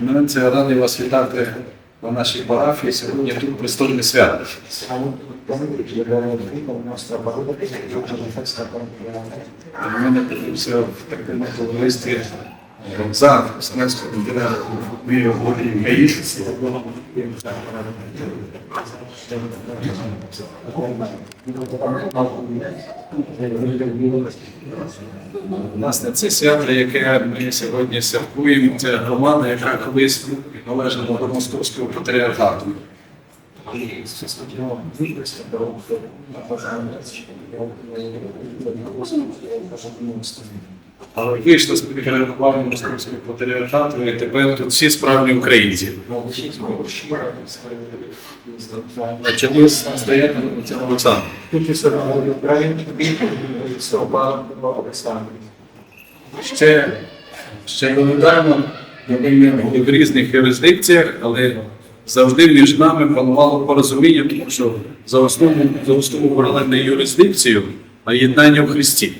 Мене це радий вас вітати на нашій парафії. Сьогодні тут престольне свято. Мене підписав в такому товаристві Українську. Власне, це свято, яке ми сьогодні святкуємо, це громада, яка колись належала до московського патріархату. Але вийшли з підкерування московського патріархату, і тепер тут всі справжні українці. Почали з настоятеля отця Олександра. Ще, ще недавно ми були в різних юрисдикціях, але завжди між нами панувало порозуміння, тому що за основу, за основу брали не юрисдикцію, а єднання в Христі.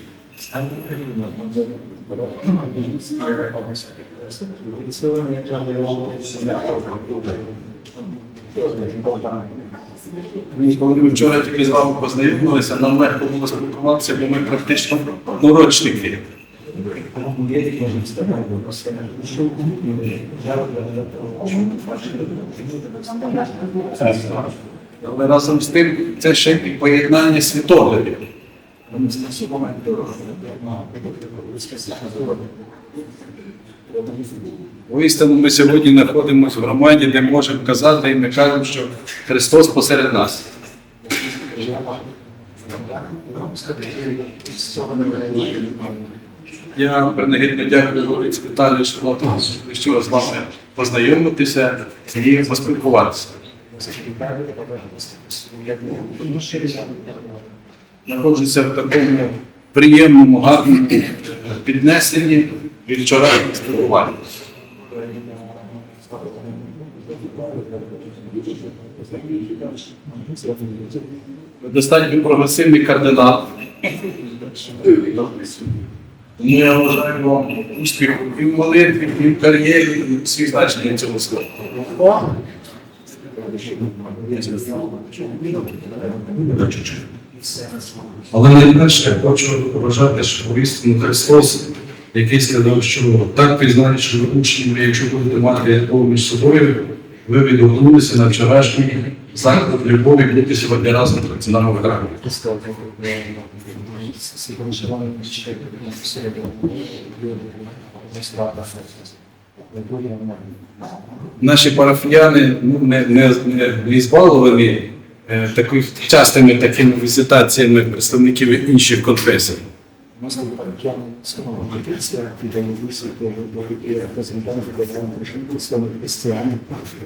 Коли ми вчора тільки з вами познайомилися, нам легко було спілкуватися, бо ми практично однорочники. Але разом з тим це ще і поєднання світоглядів. Воістину ми сьогодні знаходимося в громаді, де можемо казати, і ми кажемо, що Христос посеред нас. Я принагідно дякую Голові Віталію Шарлоту, що з вами познайомитися і поспілкуватися. Знаходжуся в такому приємному, гарному піднесенні від вчорашнього спілкування. Достатньо прогресивний кардинал. Тому я вважаю успіху і в молитві, і в кар'єрі, і в всіх значеннях цього слова. Але найперше я хочу побажати, що істину Христос, який сказав, що так пізнаєш, що ви учні, якщо будете мати між собою, ви відгукнулися на вчорашній заклад любові бути сьогодні разом національному храмі. Наші парафіяни ну, не, не, не, збаловані е, таких, частими такими візитаціями представників інших конфесій.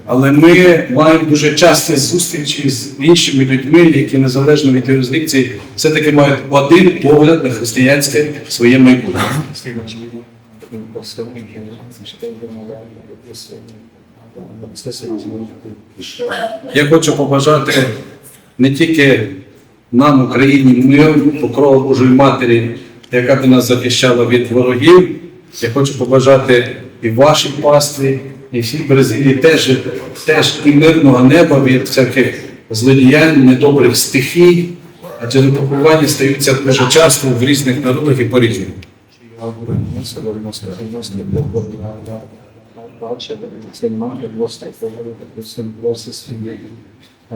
Але ми маємо дуже часті зустрічі з іншими людьми, які незалежно від юрисдикції, все-таки мають один погляд на християнське своє майбутнє. Я хочу побажати не тільки нам, Україні, миру, покрову Божої Матері, яка б нас захищала від ворогів. Я хочу побажати і вашій пастві, і всій Бразилії теж, теж і мирного неба від всяких злодіянь, недобрих стихій, адже випробування стаються дуже часто в різних народах і по-різному.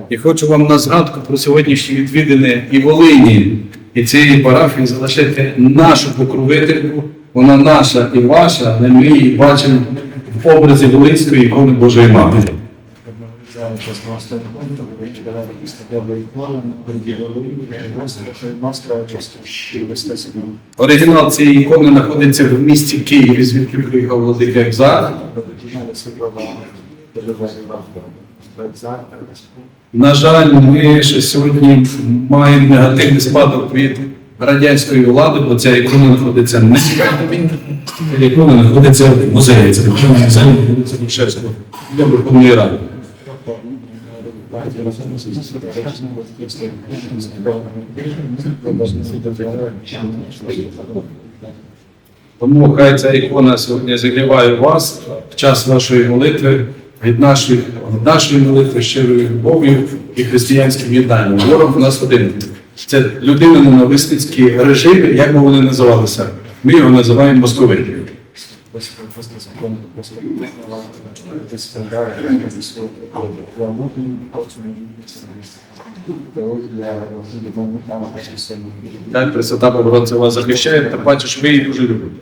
І хочу вам на згадку про сьогоднішні відвідини і Волині, і цієї парафії залишити нашу покровительку. Вона наша і ваша, але ми її бачимо в образі Волинської ікони Божої Матері. Оригінал цієї ікони знаходиться в місті Києві, звідки приїхав Владика Екзар. На жаль, ми ще сьогодні маємо негативний спадок від радянської влади, бо ця ікона знаходиться не ікона знаходиться в музеї. Це для Верховної Ради. Тому хай ця ікона сьогодні зігріває вас в час вашої молитви, від нашої, від нашої молитви щирою любов'ю і християнським єднанням. Ворог у нас один. Це людина ненависницькі режими, як би вони називалися. Ми його називаємо московитів. Так, Пресвята Богородця вас захищає, та бачиш, ви її дуже любите.